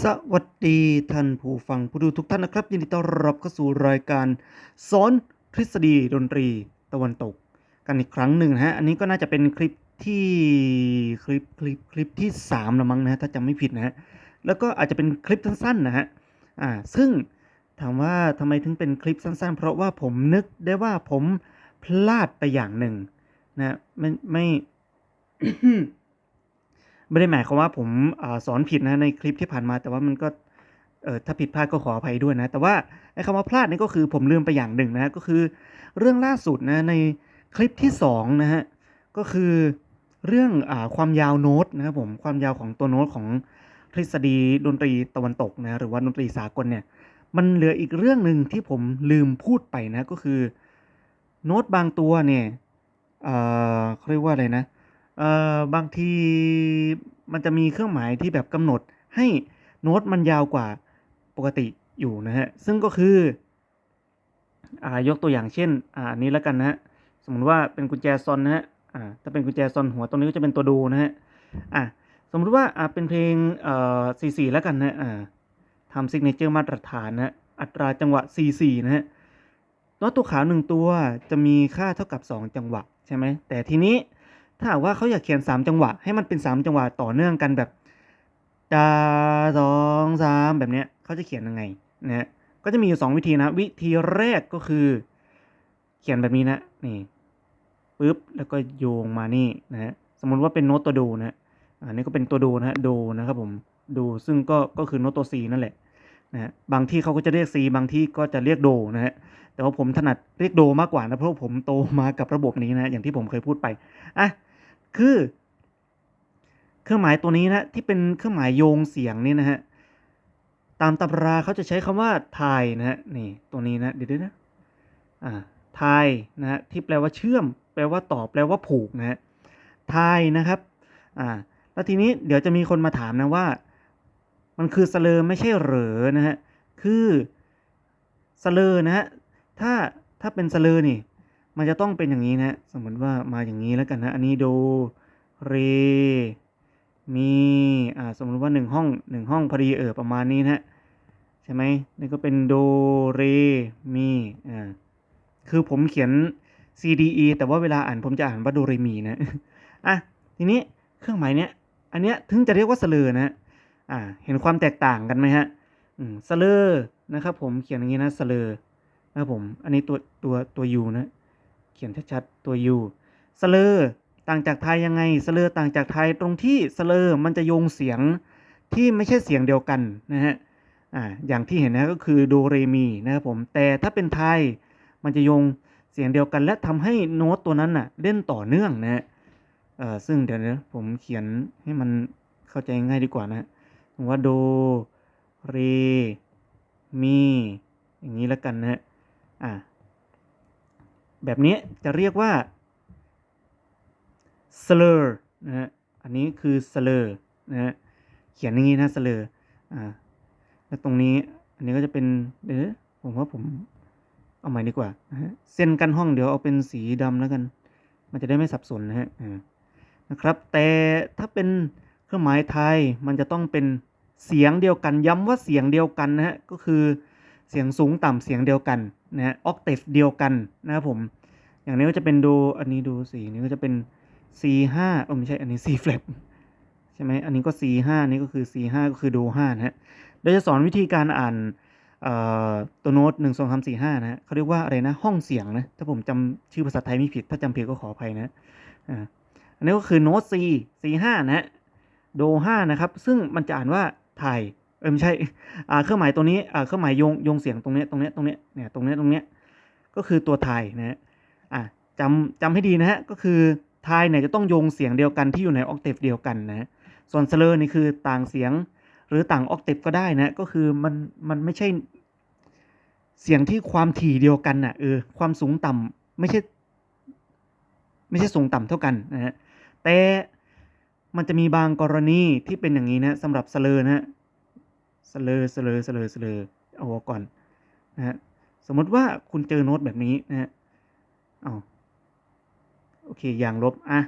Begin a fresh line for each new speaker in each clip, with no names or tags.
สวัสดีท่านผู้ฟังผู้ดูทุกท่านนะครับ ยินดีต้อนรับเข้าสู่รายการสอนทฤษฎีดนตรีตะวันตก กันอีกครั้งหนึ่งนะฮะ อันนี้ก็น่าจะเป็นคลิปที่คลิปคลิปคลิปที่สามละมั้งนะฮะถ้าจำไม่ผิดนะฮะ แล้วก็อาจจะเป็นคลิปสั้นๆนะฮะ อ่า ซึ่งถามว่าทำไมถึงเป็นคลิปสั้น ๆ เพราะว่าผมนึกได้ว่าผมพลาดไปอย่างหนึ่งนะฮะไม่ไม่ ไม่ได้หมายความว่าผมอสอนผิดนะในคลิปที่ผ่านมา แต่ว่ามันก็เออถ้าผิดพลาดก็ขออภัยด้วยนะ แต่ว่าไอ้คำว่าพลาดนี่ก็คือผมลืมไปอย่างหนึ่งนะก็คือเรื่องล่าสุดนะในคลิปที่สองนะฮะก็คือเรื่องอความยาวโน้ตนะครับผมความยาวของตัวโน้ตของทฤษฎีดนตรีตะวันตกนะหรือว่าดนตรีสากลเนี่ยมันเหลืออีกเรื่องหนึ่งที่ผมลืมพูดไปนะก็คือโน้ตบางตัวเนี่ยเออเขาเรียกว่าอะไรนะเอ่อบางทีมันจะมีเครื่องหมายที่แบบกำหนดให้โน้ตมันยาวกว่าปกติอยู่นะฮะ ซึ่งก็คือ อ่ายกตัวอย่างเช่น อ่าอันนี้แล้วกันนะฮะ สมมติว่าเป็นกุญแจซอนนะฮะ อ่า ถ้าเป็นกุญแจซอนหัวตรงนี้ก็จะเป็นตัวดูนะฮะ อ่าสมมติว่า อ่า เป็นเพลง เอ่อ4 4แล้วกันนะ อ่าทำซิกเนเจอร์มาตรฐานนะฮะอัตราจังหวะ4 4นะฮะโน้ตตัวขาวหนึ่งตัวจะมีค่าเท่ากับ2จังหวะใช่ไหม แต่ทีนี้ ถ้าหากว่าเขาอยากเขียน 3 จังหวะ ให้มันเป็น 3 จังหวะต่อเนื่องกันแบบดาสองสามแบบเนี้ยเขาจะเขียนยังไงนะฮะก็จะมีอยู่ 2 วิธีนะ วิธีแรกก็คือ เขียนแบบนี้นะนี่ปึ๊บแล้วก็โยงมานี่นะฮะสมมติว่าเป็นโน้ตตัวดูนะฮะอันนี้ก็เป็นตัวดูนะฮะดูนะครับผมดูซึ่งก็ก็คือโน้ตตัว C นั่นแหละนะฮะบางที่เขาก็จะเรียก C บางที่ก็จะเรียกโดนะฮะแต่ว่าผมถนัดเรียกโดมากกว่านะเพราะผมโตมากับระบบนี้นะอย่างที่ผมเคยพูดไปอะ คือ เครื่องหมายตัวนี้นะที่เป็นเครื่องหมายโยงเสียงนี่นะฮะตามตำราเขาจะใช้คำว่าไทยนะฮะนี่ตัวนี้นะเดี๋ยวนะอ่าไทยนะฮะที่แปลว่าเชื่อม แปลว่าต่อแปลว่าผูกนะฮะไทยนะครับอ่าแล้วทีนี้เดี๋ยวจะมีคนมาถามนะว่า มันคือสเลอไม่ใช่เหรอนะฮะคือสเลอนะฮะถ้าถ้าเป็นสเลอนี่ มันจะต้องเป็นอย่างนี้นะ สมมติว่ามาอย่างนี้แล้วกันนะ อันนี้โดเรมีอ่าสมมติว่าหนึ่งห้องหนึ่งห้องพอดีเออประมาณนี้นะใช่ไหมนี่ก็เป็นโดเรมีอ่าคือผมเขียน C D E แต่ว่าเวลาอ่านผมจะอ่านว่าโดเรมีนะอะทีนี้เครื่องหมายเนี้ยอันเนี้ยถึงจะเรียกว่าสเลอนะอ่าเห็นความแตกต่างกันไหมฮะอืมสเลอนะครับผมเขียนอย่างนี้นะสเลอนะครับผมอันนี้ตัวตัวตัวยูนะ เขียนชัดๆตัว U สเลอต่างจากไทยยังไงสเลอต่างจากไทยตรงที่สเลอมันจะโยงเสียงที่ไม่ใช่เสียงเดียวกันนะฮะอ่าอย่างที่เห็นนะก็คือโดเรมีนะครับผมแต่ถ้าเป็นไทยมันจะโยงเสียงเดียวกันและทำให้โน้ตตัวนั้นน่ะเล่นต่อเนื่องนะฮะเอ่อซึ่งเดี๋ยวนะผมเขียนให้มันเข้าใจง่ายดีกว่านะฮะผมว่าโดเรมีอย่างนี้แล้วกันนะฮะอ่า แบบนี้จะเรียกว่า slur นะฮะ อันนี้คือ slur นะฮะ เขียนอย่างนี้นะ slur อ่า แล้วตรงนี้ อันนี้ก็จะเป็นเดี๋ยวผมว่าผมเอาใหม่ดีกว่านะฮะ เส้นกันห้องเดี๋ยวเอาเป็นสีดำแล้วกัน มันจะได้ไม่สับสนนะฮะอ่านะครับ แต่ถ้าเป็นเครื่องหมายไทยมันจะต้องเป็นเสียงเดียวกัน ย้ำว่าเสียงเดียวกันนะฮะ ก็คือ เสียงสูงต่ำเสียงเดียวกันนะฮะออกเทฟเดียวกันนะครับผม อย่างนี้ก็จะเป็นโดอันนี้ดูสีนี้ก็จะเป็น C ห้าเออไม่ใช่อันนี้ C flat ใช่ไหมอันนี้ก็ C ห้านี่ก็คือ C ห้าก็คือโดห้านะฮะเดี๋ยวจะสอนวิธีการอ่านตัวโน้ตหนึ่งสองสามสี่ห้านะฮะเขาเรียกว่าอะไรนะห้องเสียงนะถ้าผมจำชื่อภาษาไทยไม่ผิด ถ้าจำผิดก็ขออภัยนะอ่าอันนี้ก็คือโน้ต C C ห้านะฮะโดห้านะครับ ซึ่งมันจะอ่านว่าไทย เออไม่ใช่อ่าเครื่องหมายตัวนี้อ่าเครื่องหมายโยงโยงเสียงตรงเนี้ยตรงเนี้ยตรงเนี้ยเนี่ยตรงเนี้ยตรงเนี้ยก็คือตัวไทยนะฮะอะจำจำให้ดีนะฮะก็คือไทยเนี่ยจะต้องโยงเสียงเดียวกันที่อยู่ในออกเทฟเดียวกันนะส่วนเสเลอร์นี่คือต่างเสียงหรือต่างออกเทฟก็ได้นะก็คือมันมันไม่ใช่เสียงที่ความถี่เดียวกันน่ะเออความสูงต่ำไม่ใช่ ไม่ใช่สูงต่ำเท่ากันนะฮะแต่มันจะมีบางกรณีที่เป็นอย่างนี้นะสำหรับเสเลอร์นะฮะ สเลอสเลอสเลอสเลอเอาไว้ก่อนนะฮะสมมติว่าคุณเจอโน้ตแบบนี้นะฮะเอาโอเคอย่างลบอะ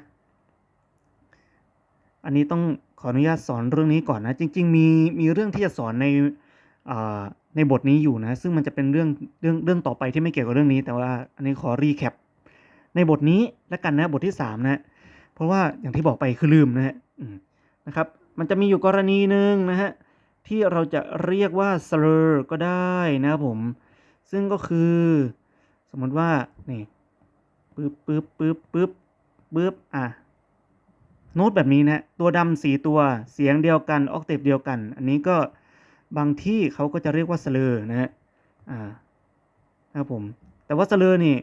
อันนี้ต้องขออนุญาตสอนเรื่องนี้ก่อนนะ จริง ๆ มีมีเรื่องที่จะสอนในในบทนี้อยู่นะ ซึ่งมันจะเป็นเรื่องเรื่องเรื่องต่อไปที่ไม่เกี่ยวกับเรื่องนี้ แต่ว่าอันนี้ขอรีแคปในบทนี้แล้วกันนะบทที่สามนะ เพราะว่าอย่างที่บอกไปคือลืมนะฮะนะครับ มันจะมีอยู่กรณีหนึ่งนะฮะ ที่เราจะเรียกว่า slur ก็ได้นะครับผม ซึ่งก็คือ สมมติว่า นี่ปึ๊บปึ๊บปึ๊บปึ๊บปึ๊บอะโน้ตแบบนี้นะ ตัวดำสีตัวเสียงเดียวกัน ออกเทปเดียวกัน อันนี้ก็บางที่เขาก็จะเรียกว่า slur นะฮะอ่านะครับผม แต่ว่า slur นี่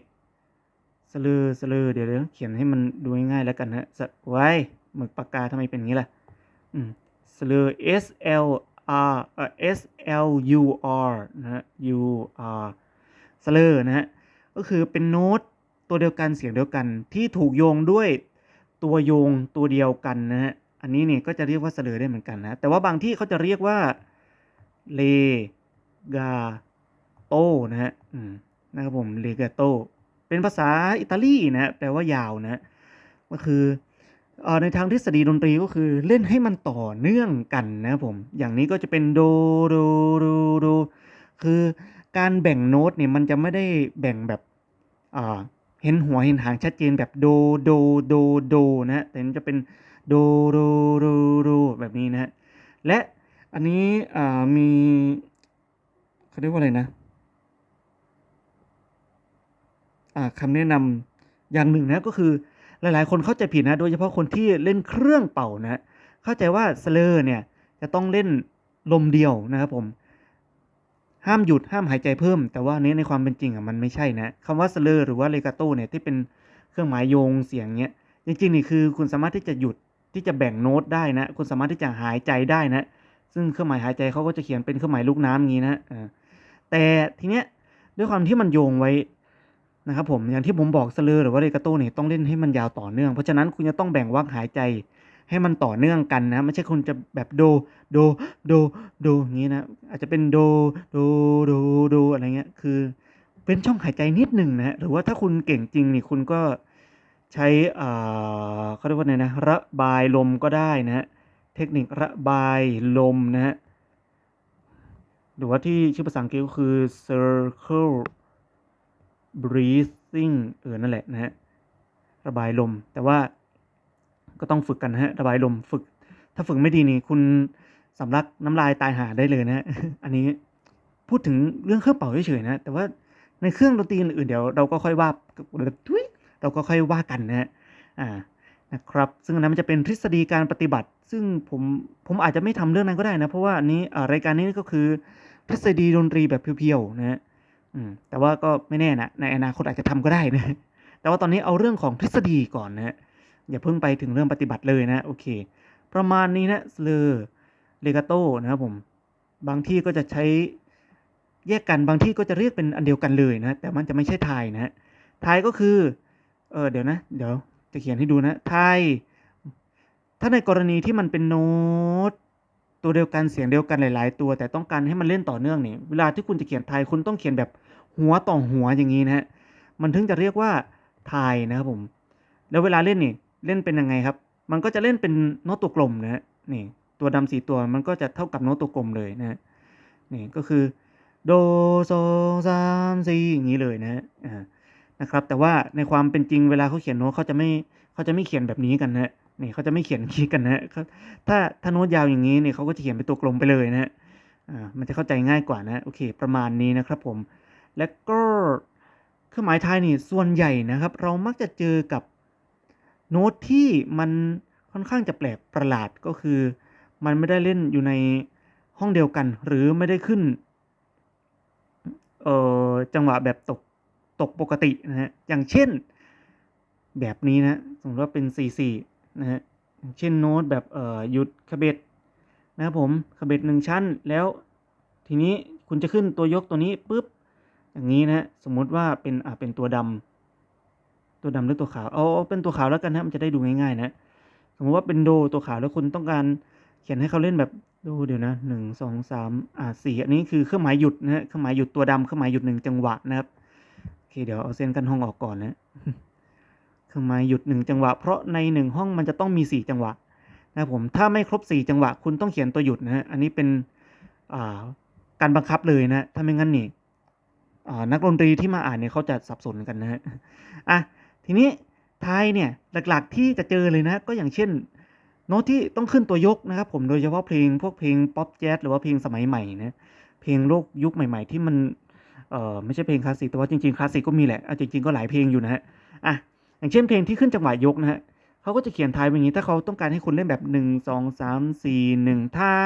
slur slur เดี๋ยวเดี๋ยวเขียนให้มันดูง่ายๆแล้วกันนะสไว้หมึกปากกาทำไมเป็นอย่างนี้ล่ะ อืม slur s l r s l u r นะฮะ u r slur นะฮะ ก็คือเป็นโน้ตตัวเดียวกันเสียงเดียวกัน ที่ถูกโยงด้วยตัวโยงตัวเดียวกันนะฮะ อันนี้เนี่ยก็จะเรียกว่าเสลอได้เหมือนกันนะ แต่ว่าบางที่เขาจะเรียกว่าเลกาโตนะฮะนะครับผมเลกาโตเป็นภาษาอิตาลีนะฮะแปลว่ายาวนะก็คือ ในทางทฤษฎีดนตรีก็คือเล่นให้มันต่อเนื่องกันนะผม อย่างนี้ก็จะเป็นโดโดโดโดคือการแบ่งโน้ตเนี่ยมันจะไม่ได้แบ่งแบบเห็นหัวเห็นหางชัดเจนแบบโดโดโดโดนะแต่มันจะเป็นโดโดโดโดแบบนี้นะและอันนี้มีเขาเรียกว่าอะไรนะคำแนะนำอย่างหนึ่งนะก็คือ หลาย ๆ คนเข้าใจผิดนะ โดยเฉพาะคนที่เล่นเครื่องเป่านะเข้าใจว่าสเลอร์เนี่ยจะต้องเล่นลมเดียวนะครับผม ห้ามหยุดห้ามหายใจเพิ่ม แต่ว่านี้ในความเป็นจริงอะมันไม่ใช่นะคำว่าสเลอร์หรือว่าเลกาโตเนี่ยที่เป็นเครื่องหมายโยงเสียงเนี้ยจริงๆนี่คือคุณสามารถที่จะหยุดที่จะแบ่งโน้ตได้นะ คุณสามารถที่จะหายใจได้นะ ซึ่งเครื่องหมายหายใจเขาก็จะเขียนเป็นเครื่องหมายลูกน้ำอย่างนี้นะแต่ทีเนี้ยด้วยความที่มันโยงไว้ นะครับผมอย่างที่ผมบอกสเลอหรือว่าเลกาโตเนี่ยต้องเล่นให้มันยาวต่อเนื่องเพราะฉะนั้นคุณจะต้องแบ่งวรรคหายใจให้มันต่อเนื่องกันนะ ไม่ใช่คุณจะแบบโดโดโดโดอย่างนี้นะ อาจจะเป็นโดโดโดโดอะไรเงี้ยคือเป็นช่องหายใจนิดหนึ่งนะฮะหรือว่าถ้าคุณเก่งจริงนี่คุณก็ใช้อ่าเขาเรียกว่าไงนะระบายลมก็ได้นะฮะเทคนิคระบายลมนะฮะหรือว่าที่ชื่อภาษาอังกฤษก็คือ circle breathing เออนั่นแหละนะฮะระบายลม แต่ว่าก็ต้องฝึกกันฮะระบายลมฝึก ถ้าฝึกไม่ดีนี่คุณสำลักน้ำลายตายหาได้เลยนะฮะอันนี้พูดถึงเรื่องเครื่องเป่าเฉยๆนะ แต่ว่าในเครื่องดนตรีอื่นเดี๋ยวเราก็ค่อยว่าทุยเราก็ค่อยว่ากันนะฮะอ่านะครับ ซึ่งอันนั้นมันจะเป็นทฤษฎีการปฏิบัติ ซึ่งผมผมอาจจะไม่ทำเรื่องนั้นก็ได้นะ เพราะว่าอันนี้อ่รายการนี้ก็คือทฤษฎีดนตรีแบบเพียวๆนะฮะ อืมแต่ว่าก็ไม่แน่นะในอนาคตอาจจะทำก็ได้นะแต่ว่าตอนนี้เอาเรื่องของทฤษฎีก่อนนะอย่าเพิ่งไปถึงเรื่องปฏิบัติเลยนะโอเค ประมาณนี้นะเลอเลกาโตนะครับผมบางที่ก็จะใช้แยกกันบางที่ก็จะเรียกเป็นอันเดียวกันเลยนะ แต่มันจะไม่ใช่ไทยนะฮะไทยก็คือเออเดี๋ยวนะ เดี๋ยวจะเขียนให้ดูนะไทยถ้าในกรณีที่มันเป็นโน้ตตัวเดียวกันเสียงเดียวกันหลาย ๆ ตัว แต่ต้องการให้มันเล่นต่อเนื่องนี่เวลาที่คุณจะเขียนไทยคุณต้องเขียนแบบ หัวต่อหัวอย่างนี้นะฮะมันถึงจะเรียกว่าไทยนะครับผม แล้วเวลาเล่นนี่เล่นเป็นยังไงครับ มันก็จะเล่นเป็นโน้ตตัวกลมนะฮะนี่ตัวดำสีตัวมันก็จะเท่ากับโน้ตตัวกลมเลยนะฮะนี่ก็คือโดโซซามซีอย่างนี้เลยนะฮะอ่านะครับ แต่ว่าในความเป็นจริงเวลาเขาเขียนโน้ตเขาจะไม่เขาจะไม่เขียนแบบนี้กันนะฮะนี่เขาจะไม่เขียนคีกันนะฮะถ้าถ้าโน้ตยาวอย่างนี้เนี่ยเขาก็จะเขียนเป็นตัวกลมไปเลยนะฮะอ่ามันจะเข้าใจง่ายกว่านะโอเค ประมาณนี้นะครับผม และก็เครื่องหมายไทยนี่ส่วนใหญ่นะครับ เรามักจะเจอกับโน้ตที่มันค่อนข้างจะแปลกประหลาดก็คือ มันไม่ได้เล่นอยู่ในห้องเดียวกัน หรือไม่ได้ขึ้นเอ่อจังหวะแบบตกตกปกตินะฮะอย่างเช่นแบบนี้นะสมมติว่าเป็น 4 4นะฮะเช่นโน้ตแบบเอ่อหยุดคาเบตนะครับผมคาเบตหนึ่งชั้นแล้ว ทีนี้คุณจะขึ้นตัวยกตัวนี้ปุ๊บ อย่างนี้นะฮะสมมุติว่าเป็นอ่าเป็นตัวดำตัวดำหรือตัวขาวเอาเอเป็นตัวขาวแล้วกันนะมันจะได้ดูง่ายๆ นะ สมมติว่าเป็นโดตัวขาวแล้วคุณต้องการเขียนให้เขาเล่นแบบดูเดี๋ยวนะหนึ่งสองสามอ่าสี่อันนี้คือเครื่องหมายหยุดนะฮะเครื่องหมายหยุดตัวดำเครื่องหมายหยุดหนึ่งจังหวะนะครับโอเคเดี๋ยวเอาเส้นกันห้องออกก่อนนะเครื่องหมายหยุดหนึ่งจังหวะ เพราะในหนึ่งห้องมันจะต้องมีสี่จังหวะนะผมถ้าไม่ครบ4จังหวะ คุณต้องเขียนตัวหยุดนะฮะอันนี้เป็นอ่าการบังคับเลยนะถ้าไม่งั้นนี่ นักดนตรีที่มาอ่านเนี่ยเขาจะสับสนกันนะฮะอะทีนี้ไทยเนี่ยหลักๆที่จะเจอเลยนะก็อย่างเช่นโน้ตที่ต้องขึ้นตัวยกนะครับผมโดยเฉพาะเพลงพวกเพลงป๊อปแจ๊สหรือว่าเพลงสมัยใหม่นะเพลงโลกยุคใหม่ ๆ ที่มันเอ่อไม่ใช่เพลงคลาสสิกแต่ว่าจริงๆคลาสสิกก็มีแหละจริงๆก็หลายเพลงอยู่นะฮะอะอย่างเช่นเพลงที่ขึ้นจังหวะยกนะฮะเขาก็จะเขียนท้ายไว้อย่างนี้ ถ้าเขาต้องการให้คุณเล่นแบบหนึ่งสองสามสี่หนึ่งทา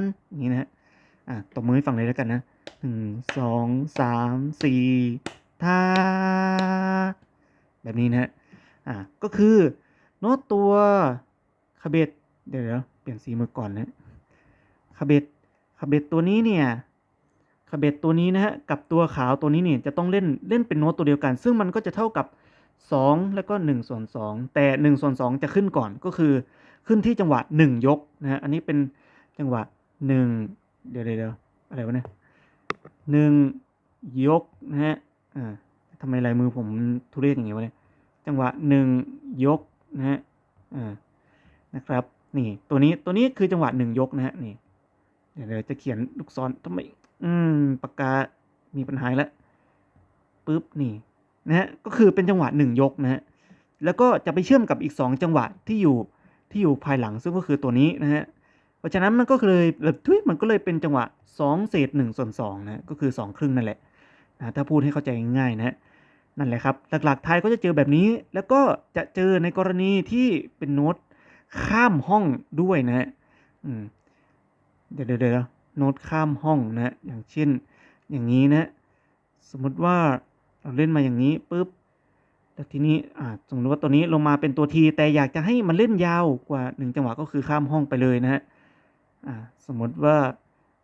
นอย่างนี้นะฮะอะตบมือให้ฟังเลยแล้วกันนะ หนึ่งสองสามสี่ทาแบบนี้นะฮะอะก็คือโน้ตตัวคาเบตเดี๋ยวเดี๋ยวเปลี่ยนสีมือก่อนนะคาเบตคาเบตตัวนี้เนี่ยคาเบตตัวนี้นะฮะกับตัวขาวตัวนี้เนี่ยจะต้องเล่นเล่นเป็นโน้ตตัวเดียวกัน ซึ่งมันก็จะเท่ากับ 2 แล้วก็1ส่วน2แต่1ส่วน2จะขึ้นก่อนก็คือขึ้นที่จังหวะ 1 ยกนะฮะอันนี้เป็นจังหวะ 1 เดี๋ยวเดี๋ยวอะไรวะเนี่ย หนึ่งยกนะฮะอ่าทำไมลายมือผมทุเรศอย่างเงี้ยวะเนี่ยจังหวะ1ยกนะฮะอ่านะครับนี่ตัวนี้ตัวนี้คือจังหวะ1ยกนะฮะนี่เดี๋ยวจะเขียนลูกศรทำไมอืมปากกามีปัญหาแล้วปึ๊บนี่นะฮะก็คือเป็นจังหวะ1ยกนะฮะแล้วก็จะไปเชื่อมกับอีก 2 จังหวะที่อยู่ที่อยู่ภายหลังซึ่งก็คือตัวนี้นะฮะ เพราะฉะนั้นมันก็เลยแบบทุยมันก็เลยเป็นจังหวะ 2 เศษ1ส่วน2นะก็คือ 2 ครึ่งนั่นแหละนะถ้าพูดให้เข้าใจง่ายๆนะนั่นแหละครับ หลักๆไทยก็จะเจอแบบนี้ แล้วก็จะเจอในกรณีที่เป็นโน้ตข้ามห้องด้วยนะฮะเดี๋ยวเดี๋ยวโน้ตข้ามห้องนะฮะอย่างเช่น อย่างนี้นะ สมมุติว่าเราเล่นมาอย่างนี้ปุ๊บแต่ทีนี้อ่าสมมติว่าตัวนี้ลงมาเป็นตัวทีแต่อยากจะให้มันเล่นยาวกว่าหนึ่งจังหวะก็คือข้ามห้องไปเลยนะฮะ อ่าสมมติว่า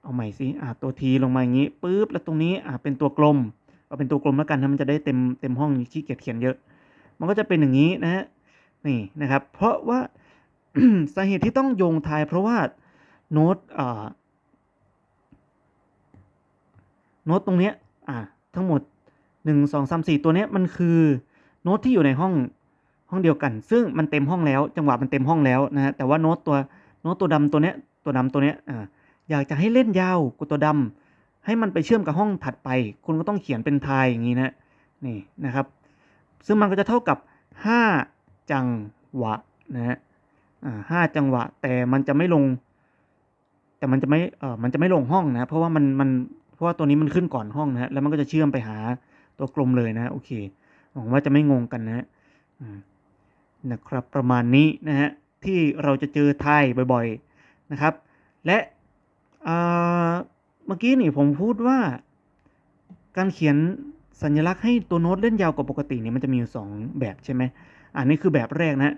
เอาใหม่สิอ่าตัวทีลงมาอย่างนี้ปุ๊บแล้วตรงนี้อ่าเป็นตัวกลมเอาเป็นตัวกลมแล้วกันนะมันจะได้เต็มเต็มห้องขี้เกียจเขียนเยอะ มันก็จะเป็นอย่างนี้นะฮะนี่นะครับ เพราะว่าสาเหตุที่ต้องโยงทายเพราะว่าโน้ตอ่าโน้ตตรงเนี้ยอ่าทั้งหมดหนึ่งสองสามสี่ตัวเนี้ยมันคือโน้ตที่อยู่ในห้องห้องเดียวกัน ซึ่งมันเต็มห้องแล้ว จังหวะมันเต็มห้องแล้วนะฮะแต่ว่าโน้ตตัวโน้ตตัวดำตัวเนี้ย ตัวดำตัวเนี้ยอ่าอยากจะให้เล่นยาวกว่าตัวดำให้มันไปเชื่อมกับห้องถัดไป คุณก็ต้องเขียนเป็นไทยอย่างนี้นะนี่นะครับ ซึ่งมันก็จะเท่ากับห้าจังหวะนะฮะห้าจังหวะ แต่มันจะไม่ลง แต่มันจะไม่เออมันจะไม่ลงห้องนะ เพราะว่ามันมันเพราะว่าตัวนี้มันขึ้นก่อนห้องนะ แล้วมันก็จะเชื่อมไปหาตัวกลมเลยนะโอเคหวังว่าจะไม่งงกันนะนะครับประมาณนี้นะฮะที่เราจะเจอไทยบ่อยๆ นะครับ และเมื่อกี้นี่ผมพูดว่า การเขียนสัญลักษณ์ให้ตัวโน้ตเล่นยาวกว่าปกตินี่มันจะมีอยู่สองแบบใช่ไหมอันนี้คือแบบแรกนะ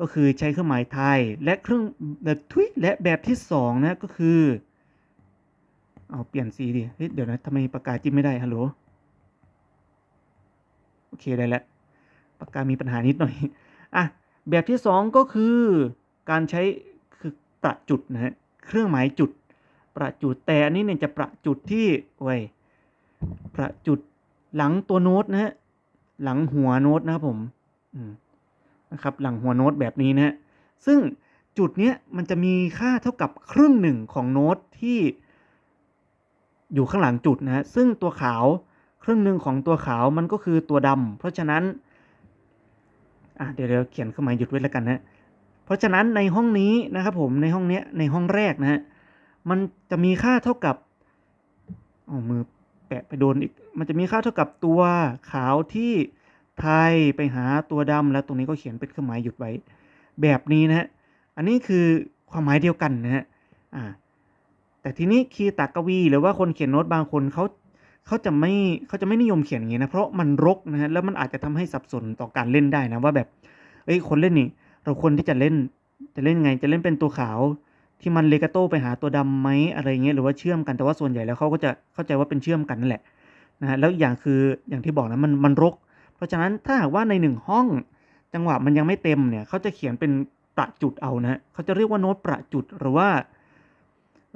ก็คือใช้เครื่องหมายไทยและเครื่องแบบทุยและแบบที่สองนะก็คือเอาเปลี่ยนสีดิเฮ้ยเดี๋ยวนะทำไมปากกาจิ้มไม่ได้ฮัลโหลโอเคได้แล้วปากกามีปัญหานิดหน่อยอะแบบที่สองก็คือการใช้ ประจุดนะฮะเครื่องหมายจุด ประจุดแต่อันนี้เนี่ยจะประจุดที่โอ้ยประจุดหลังตัวโน้ตนะฮะหลังหัวโน้ตนะครับผมนะครับหลังหัวโน้ตแบบนี้นะฮะซึ่งจุดเนี้ยมันจะมีค่าเท่ากับครึ่งหนึ่งของโน้ตที่ อยู่ข้างหลังจุดนะฮะซึ่งตัวขาวครึ่งหนึ่งของตัวขาวมันก็คือตัวดำเพราะฉะนั้นอะเดี๋ยวเดี๋ยวเขียนเครื่องหมายหยุดไว้แล้วกันนะ เพราะฉะนั้นในห้องนี้นะครับผมในห้องเนี้ยในห้องแรกนะฮะมันจะมีค่าเท่ากับเอามือแปะไปโดนอีก มันจะมีค่าเท่ากับตัวขาวที่ไทยไปหาตัวดำแล้วตรงนี้ก็เขียนเป็นเครื่องหมายหยุดไว้ แบบนี้นะฮะอันนี้คือความหมายเดียวกันนะฮะอ่าแต่ทีนี้คีตากวี หรือว่าคนเขียนโน้ตบางคนเขาเขาจะไม่เขาจะไม่นิยมเขียนอย่างนี้นะเพราะมันรกนะฮะแล้วมันอาจจะทำให้สับสนต่อการเล่นได้นะว่าแบบเอ้ยคนเล่นนี่ เราควรที่จะเล่นจะเล่นไงจะเล่นเป็นตัวขาวที่มันเลกาโต้ไปหาตัวดำไหมอะไรเงี้ยหรือว่าเชื่อมกันแต่ว่าส่วนใหญ่แล้วเขาก็จะเข้าใจว่าเป็นเชื่อมกันนั่นแหละนะฮะแล้วอย่างคืออย่างที่บอกนะมันมันรก เพราะฉะนั้นถ้าหากว่าในหนึ่งห้อง จังหวะมันยังไม่เต็มเนี่ยเขาจะเขียนเป็นประจุดเอานะเขาจะเรียกว่าโน้ตประจุดหรือว่า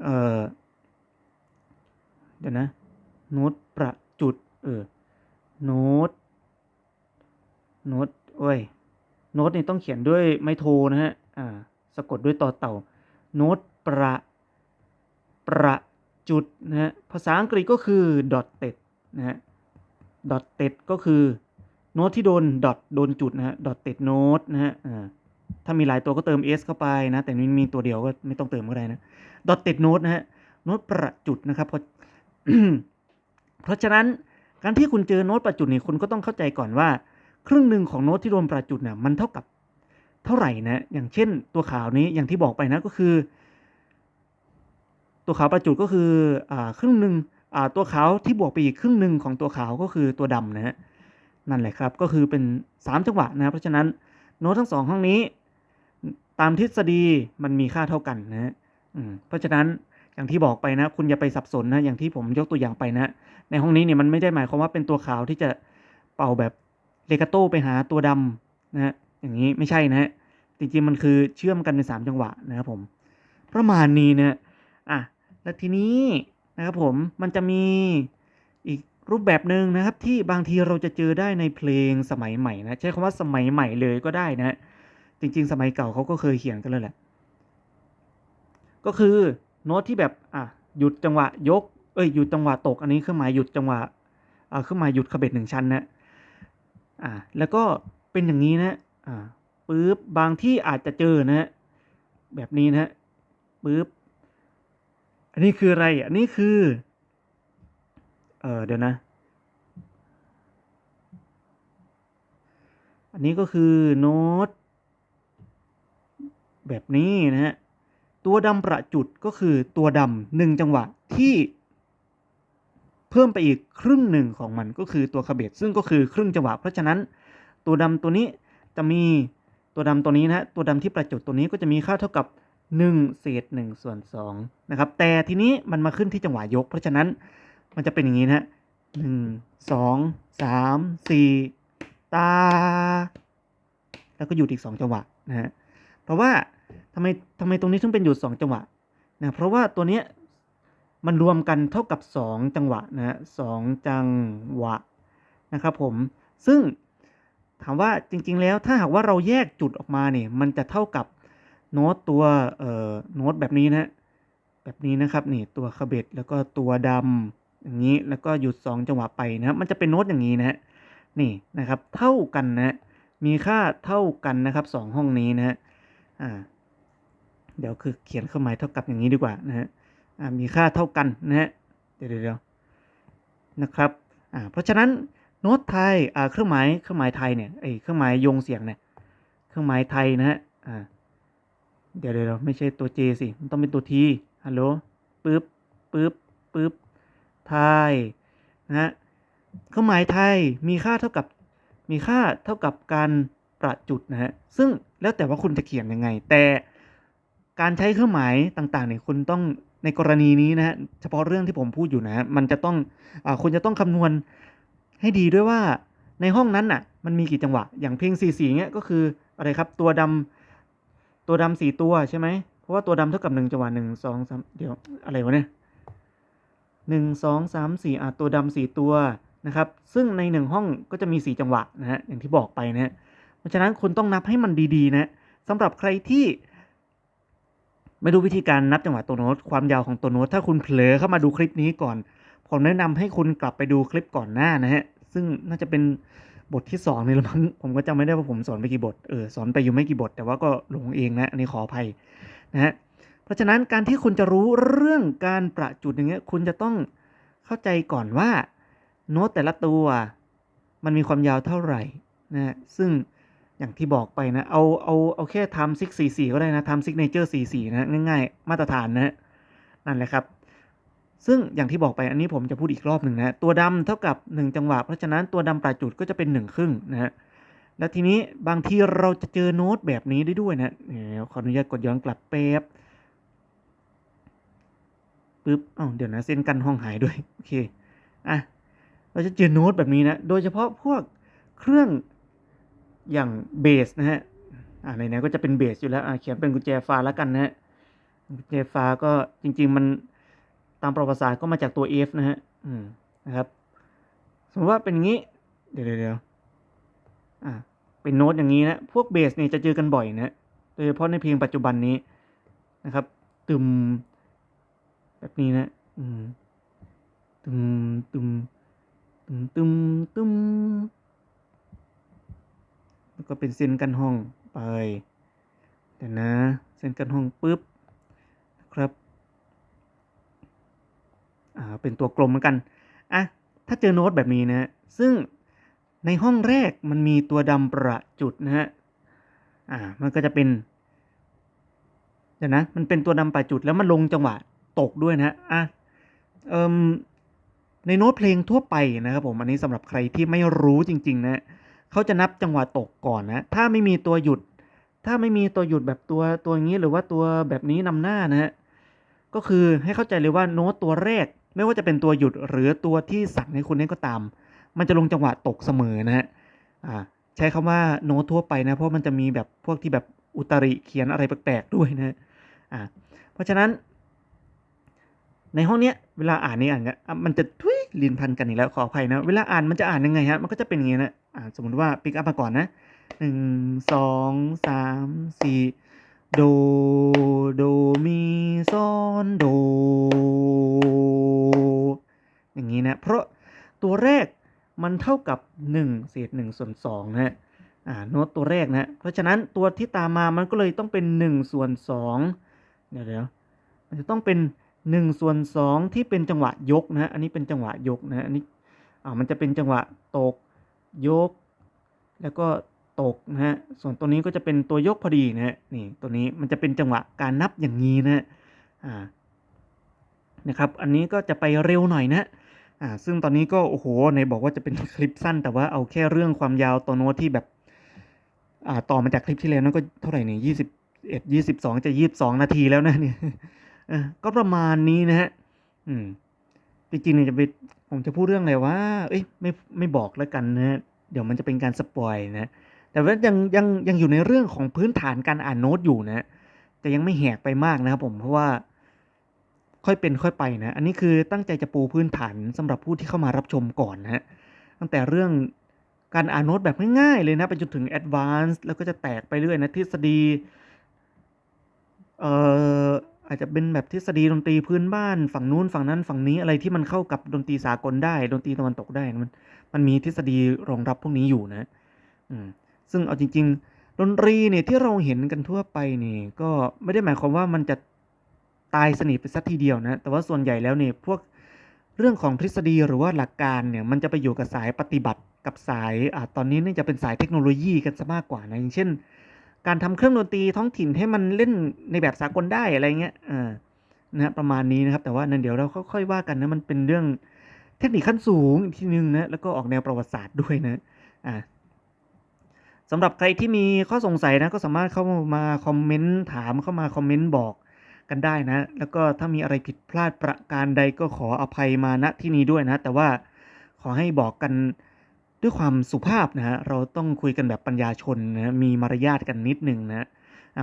เอ่อเดี๋ยวนะโน้ตประจุดเออโน้ตโน้ตโอ้ย โน้ตนี่ต้องเขียนด้วยไมโทนะฮะอ่าสะกดด้วยต่อเต่า โน้ตประประจุดนะฮะภาษาอังกฤษก็คือ dotted นะฮะ dotted ก็คือโน้ตที่โดน dot โดนจุดนะฮะ dotted note นะฮะอ่าถ้ามีหลายตัวก็เติม s เข้าไปนะ แต่นี่มีตัวเดียวก็ไม่ต้องเติมก็ได้นะ dotted note นะฮะโน้ตประจุดนะครับเพราะเพราะฉะนั้นการที่คุณเจอโน้ตประจุดนี่คุณก็ต้องเข้าใจก่อนว่า ครึ่งหนึ่งของโน้ตที่โดนประจุดเนี่ยมันเท่ากับเท่าไหร่นะอย่างเช่นตัวขาวนี้อย่างที่บอกไปนะก็คือ ตัวขาวประจุดก็คืออ่าครึ่งหนึ่งอ่าตัวขาวที่บวกไปอีกครึ่งหนึ่งของตัวขาวก็คือตัวดำนะฮะนั่นแหละครับก็คือเป็นสามจังหวะนะเพราะฉะนั้นโน้ตทั้งสองห้องนี้ ตามทฤษฎีมันมีค่าเท่ากันนะเพราะฉะนั้นอย่างที่บอกไปนะ คุณอย่าไปสับสนนะอย่างที่ผมยกตัวอย่างไปนะ ในห้องนี้เนี่ยมันไม่ได้หมายความว่าเป็นตัวขาวที่จะเป่าแบบ เลกาโต้ไปหาตัวดำนะฮะอย่างนี้ไม่ใช่นะฮะจริงๆมันคือเชื่อมกันในสามจังหวะนะครับผมประมาณนี้นะอะแล้วทีนี้นะครับผมมันจะมีอีกรูปแบบหนึ่งนะครับที่บางทีเราจะเจอได้ในเพลงสมัยใหม่นะใช้คำว่าสมัยใหม่เลยก็ได้นะจริง ๆ สมัยเก่าเขาก็เคยเขียนกันเลยแหละ ก็คือโน้ตที่แบบอะหยุดจังหวะยกเอ้ยหยุดจังหวะตกอันนี้เครื่องหมายหยุดจังหวะอ่าเครื่องหมายหยุดขบเบ็ดหนึ่งชั้นนะ อ่าแล้วก็เป็นอย่างนี้นะอ่าปึ๊บบางที่อาจจะเจอนะฮะแบบนี้นะฮะปึ๊บอันนี้คืออะไรอันนี้คือเออเดี๋ยวนะ อันนี้ก็คือโน้ตแบบนี้นะฮะตัวดำประจุดก็คือตัวดำหนึ่งจังหวะที่ เพิ่มไปอีกครึ่งหนึ่งของมันก็คือตัวขบเบ็ดซึ่งก็คือครึ่งจังหวะ เพราะฉะนั้นตัวดำตัวนี้จะมีตัวดำตัวนี้นะฮะตัวดำที่ประจุตัวนี้ก็จะมีค่าเท่ากับ 1 เศษ1ส่วน2นะครับแต่ทีนี้มันมาขึ้นที่จังหวะยก เพราะฉะนั้นมันจะเป็นอย่างนี้นะฮะหนึ่งสองสามสี่ตา แล้วก็หยุดอีก2จังหวะนะฮะเพราะว่าทำไมทำไมตรงนี้ถึงเป็นหยุด2จังหวะนะเพราะว่าตัวเนี้ย มันรวมกันเท่ากับ 2 จังหวะนะฮะสองจังหวะนะครับผม ซึ่งถามว่าจริง ๆ แล้วถ้าหากว่าเราแยกจุดออกมาเนี่ย มันจะเท่ากับโน้ตตัวเอ่อโน้ตแบบนี้นะ แบบนี้นะครับนี่ตัวขบเบ็ดแล้วก็ตัวดำอย่างนี้แล้วก็หยุด 2 จังหวะไปนะมันจะเป็นโน้ตอย่างนี้นะนี่นะครับเท่ากันนะมีค่าเท่ากันนะครับสองห้องนี้นะฮะอ่าเดี๋ยวคือเขียนเครื่องหมายเท่ากับอย่างนี้ดีกว่านะฮะ มีค่าเท่ากันนะฮะเดี๋ยวเดี๋ยวนะครับอ่าเพราะฉะนั้นโน้ตไทยอ่าเครื่องหมายเครื่องหมายไทยเนี่ยไอเครื่องหมายยงเสียงเนี่ยเครื่องหมายไทยนะฮะอ่าเดี๋ยวเดี๋ยวไม่ใช่ตัว J สิ มันต้องเป็นตัว T ฮัลโหลปึ๊บปึ๊บปึ๊บไทยนะฮะเครื่องหมายไทยมีค่าเท่ากับมีค่าเท่ากับการประจุดนะฮะซึ่งแล้วแต่ว่าคุณจะเขียนยังไง แต่การใช้เครื่องหมายต่างๆเนี่ยคุณต้อง ในกรณีนี้นะฮะเฉพาะเรื่องที่ผมพูดอยู่นะฮะมันจะต้องอคุณจะต้องคำนวณให้ดีด้วยว่าในห้องนั้นน่ะ มันมีกี่จังหวะ อย่างเพลงสีสีเงี้ยก็คืออะไรครับ ตัวดำตัวดำสี่ตัวใช่ไหมเพราะว่าตัวดำเท่ากับหนึ่งจังหวะหนึ่งสองสามเดี๋ยวอะไรวะเนี่ยหนึ่งสองสามสี่อะตัวดำสี่ตัวนะครับ ซึ่งในหนึ่งห้องก็จะมี4จังหวะนะฮะอย่างที่บอกไปนะฮะเพราะฉะนั้นคุณต้องนับให้มันดีๆนะสำหรับใครที่ ไม่รู้วิธีการนับจังหวะตัวโน้ตความยาวของตัวโน้ตถ้าคุณเผลอเข้ามาดูคลิปนี้ก่อน ผมแนะนำให้คุณกลับไปดูคลิปก่อนหน้านะฮะ ซึ่งน่าจะเป็นบทที่สองนี่ละมั้งผมก็จำไม่ได้ว่าผมสอนไปกี่บทเออสอนไปอยู่ไม่กี่บท แต่ว่าก็หลงเองนะอันนี้ขออภัยนะฮะเพราะฉะนั้นการที่คุณจะรู้เรื่องการประจุดอย่างเงี้ยคุณจะต้องเข้าใจก่อนว่าโน้ตแต่ละตัว มันมีความยาวเท่าไหร่นะฮะซึ่ง อย่างที่บอกไปนะ เอาเอาเอาแค่ทำซิกสี่สี่ก็ได้นะทำซิกเนเจอร์สี่สี่นะง่ายๆ มาตรฐานนะนั่นแหละครับ ซึ่งอย่างที่บอกไปอันนี้ผมจะพูดอีกรอบหนึ่งนะ ตัวดำเท่ากับ 1 จังหวะ เพราะฉะนั้นตัวดำปลายจุดก็จะเป็น1ครึ่งนะฮะแล้วทีนี้บางทีเราจะเจอโน้ตแบบนี้ได้ด้วยนะเดี๋ยวขออนุญาตกดย้อนกลับแป๊บปึ๊บอ้าวเดี๋ยวนะเส้นกันห้องหายด้วยโอเคอะเราจะเจอโน้ตแบบนี้นะ โดยเฉพาะพวกเครื่อง อย่างเบสนะฮะอ่าไหนๆก็จะเป็นเบสอยู่แล้วอ่าเขียนเป็นกุญแจฟ้าแล้วกันนะฮะกุญแจฟ้าก็จริง ๆ มันตามประวัติศาสตร์ก็มาจากตัว F นะฮะอืมนะครับ สมมติว่าเป็นอย่างนี้ เดี๋ยวเดี๋ยวอ่าเป็นโน้ตอย่างนี้นะพวกเบสเนี่ยจะเจอกันบ่อยนะโดยเฉพาะในเพลงปัจจุบันนี้นะครับ ตึมแบบนี้นะ อืมตึมตึมตึมตึมตึม แล้วก็เป็นเส้นกันห้องไปเดี๋ยวนะ เส้นกันห้องปุ๊บนะครับอ่าเป็นตัวกลมเหมือนกันอะถ้าเจอโน้ตแบบนี้นะซึ่งในห้องแรกมันมีตัวดำประจุดนะฮะอ่ามันก็จะเป็นเดี๋ยวนะ มันเป็นตัวดำประจุดแล้วมันลงจังหวะตกด้วยนะฮะอะเอ่มในโน้ตเพลงทั่วไปนะครับผมอันนี้สำหรับใครที่ไม่รู้จริง ๆ นะ เขาจะนับจังหวะตกก่อนนะ ถ้าไม่มีตัวหยุด ถ้าไม่มีตัวหยุดแบบตัวตัวอย่างนี้หรือว่าตัวแบบนี้นำหน้านะฮะ ก็คือให้เข้าใจเลยว่าโน้ตตัวแรก ไม่ว่าจะเป็นตัวหยุดหรือตัวที่สั่งให้คุณเล่นก็ตาม มันจะลงจังหวะตกเสมอนะฮะ อ่า ใช้คำว่าโน้ตทั่วไปนะ เพราะมันจะมีแบบพวกที่แบบอุตริเขียนอะไรแปลกๆด้วยนะ อ่า เพราะฉะนั้นในห้องเนี้ยเวลาอ่านนี่อ่านกันอะมันจะทุยลินพันกันอีกแล้วขออภัยนะ เวลาอ่านมันจะอ่านยังไงฮะมันก็จะเป็นอย่างงี้นะ สมมติว่าปิกอัพมาก่อนนะหนึ่งสองสามสี่โด โด มีซอนโด อย่างนี้นะ เพราะตัวแรกมันเท่ากับ1เศษ1ส่วน2นะฮะอ่าโน้ตตัวแรกนะ เพราะฉะนั้นตัวที่ตามมามันก็เลยต้องเป็น1ส่วน2เดี๋ยวเดี๋ยวมันจะต้องเป็น1ส่วน2ที่เป็นจังหวะยกนะฮะอันนี้เป็นจังหวะยกนะฮะอันนี้อ่ามันจะเป็นจังหวะตก ยก แล้วก็ตกนะฮะ ส่วนตัวนี้ก็จะเป็นตัวยกพอดีนะฮะ นี่ตัวนี้มันจะเป็นจังหวะการนับอย่างนี้นะฮะ อ่า นะครับ อันนี้ก็จะไปเร็วหน่อยนะอ่า ซึ่งตอนนี้ก็โอ้โหในบอกว่าจะเป็นคลิปสั้น แต่ว่าเอาแค่เรื่องความยาวตัวโน้ตที่แบบ อ่า ต่อมาจากคลิปที่แล้วนั่นก็เท่าไหร่เนี่ยยี่สิบเอ็ดยี่สิบสองจะยี่สิบสองนาทีแล้วนะเนี่ยก็ประมาณนี้นะฮะ อืมจริงๆเนี่ยจะไป ผมจะพูดเรื่องอะไรว่า เอ้ยไม่ไม่บอกแล้วกันนะ เดี๋ยวมันจะเป็นการสปอยนะ แต่ว่ายังยังยังอยู่ในเรื่องของพื้นฐานการอ่านโน้ตอยู่นะ แต่ยังไม่แหกไปมากนะครับผมเพราะว่า ค่อยเป็นค่อยไปนะ อันนี้คือตั้งใจจะปูพื้นฐานสำหรับผู้ที่เข้ามารับชมก่อนนะตั้งแต่เรื่องการอ่านโน้ตแบบง่ายๆเลยนะไปจนถึงแอดวานซ์แล้วก็จะแตกไปเรื่อยนะทฤษฎีเอ่อ อาจจะเป็นแบบทฤษฎีดนตรีพื้นบ้านฝั่งนู้นฝั่งนั้นฝั่งนี้อะไรที่มันเข้ากับดนตรีสากลได้ ดนตรีตะวันตกได้มันมันมีทฤษฎีรองรับพวกนี้อยู่นะอืมซึ่งเอาจริง ๆ ดนตรีเนี่ยที่เราเห็นกันทั่วไปเนี่ยก็ไม่ได้หมายความว่ามันจะตายสนิทไปสักทีเดียวนะ แต่ว่าส่วนใหญ่แล้วเนี่ยพวกเรื่องของทฤษฎีหรือว่าหลักการเนี่ยมันจะไปอยู่กับสายปฏิบัติกับสายอ่าตอนนี้เนี่ยจะเป็นสายเทคโนโลยีกันซะมากกว่านะอย่างเช่น การทำเครื่องดนตรีท้องถิ่นให้มันเล่นในแบบสากลได้อะไรเงี้ยอ่านะประมาณนี้นะครับ แต่ว่านั่นเดี๋ยวเราค่อยๆว่ากันนะมันเป็นเรื่องเทคนิคขั้นสูงอีกทีหนึ่งนะแล้วก็ออกแนวประวัติศาสตร์ด้วยนะอ่าสำหรับใครที่มีข้อสงสัยนะก็สามารถเข้ามาคอมเมนต์ถามเข้ามาคอมเมนต์บอกกันได้นะ แล้วก็ถ้ามีอะไรผิดพลาดประการใดก็ขออภัยมาณที่นี้ด้วยนะ แต่ว่าขอให้บอกกัน ด้วยความสุภาพนะฮะเราต้องคุยกันแบบปัญญาชนนะมีมารยาทกันนิดหนึ่งนะ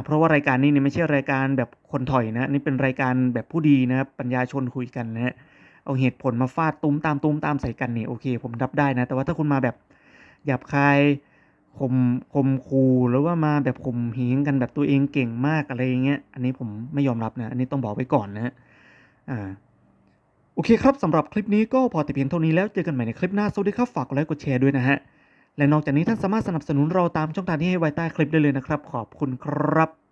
เพราะว่ารายการนี้เนี่ยไม่ใช่รายการแบบคนถอยนะนี่เป็นรายการแบบผู้ดีนะครับปัญญาชนคุยกันนะเอาเหตุผลมาฟาดตุ้มตามตุ้มตามใส่กันเนี่ยโอเค ผมรับได้นะ แต่ว่าถ้าคุณมาแบบหยาบคายข่มข่มคูหรือว่ามาแบบข่มเหงกันแบบตัวเองเก่งมากอะไรอย่างเงี้ยอันนี้ผมไม่ยอมรับนะอันนี้ต้องบอกไว้ก่อนนะอ่า โอเคครับสำหรับคลิปนี้ก็พอแต่เพียงเท่านี้แล้วเจอกันใหม่ในคลิปหน้าสวัสดีครับฝากกดไลค์กดแชร์ด้วยนะฮะและนอกจากนี้ท่านสามารถสนับสนุนเราตามช่องทางที่ให้ไว้ใต้คลิปได้เลยนะครับ ขอบคุณครับ